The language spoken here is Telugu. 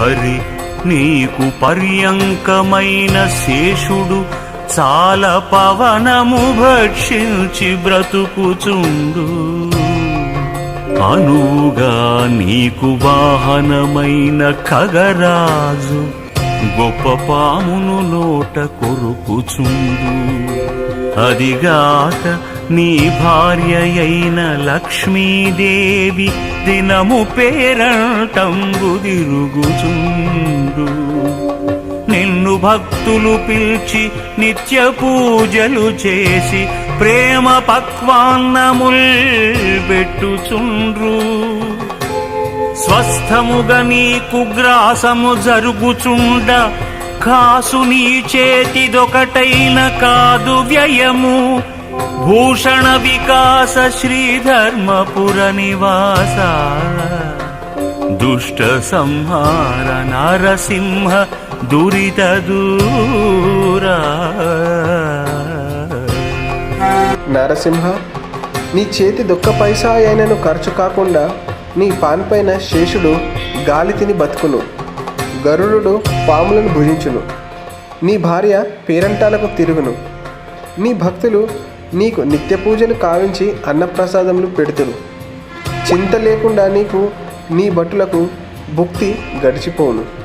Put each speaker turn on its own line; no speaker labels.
హరి నీకు పర్యంకమైన శేషుడు చాల పవనము భక్షించి బ్రతుకుచుండు. అనుగా నీకు వాహనమైన ఖగరాజు గొప్ప పామును నోట కొరుకుచుండు. అదిగాక నీ భార్య అయిన లక్ష్మీదేవి దినము పేరంటంబుదిరుగుచుండు నిన్ను భక్తులు పిలిచి నిత్య పూజలు చేసి ప్రేమ పక్వాన్నముల్ పెట్టుచుండ్రు. స్వస్థముగా నీకు గ్రాసము జరుగుచుండ కాసు నీ చేతిదొకటైన కాదు వ్యయము. భూషణ వికాస శ్రీధర్మపుర నివాస. దుష్ట సంహార నరసింహ దురిత దూరా.
నరసింహ నీ చేతి దుఃఖ పైసా అయినను ఖర్చు కాకుండా నీ పాన్పైన శేషుడు గాలి తిని బతుకును. గరుడు పాములను భుజించును. నీ భార్య పేరంటాలకు తిరుగును. నీ భక్తులు నీకు నిత్య పూజలు కావించి అన్నప్రసాదములు పెడుతురు. చింత లేకుండా నీకు నీ భటులకు భుక్తి గడిచిపోను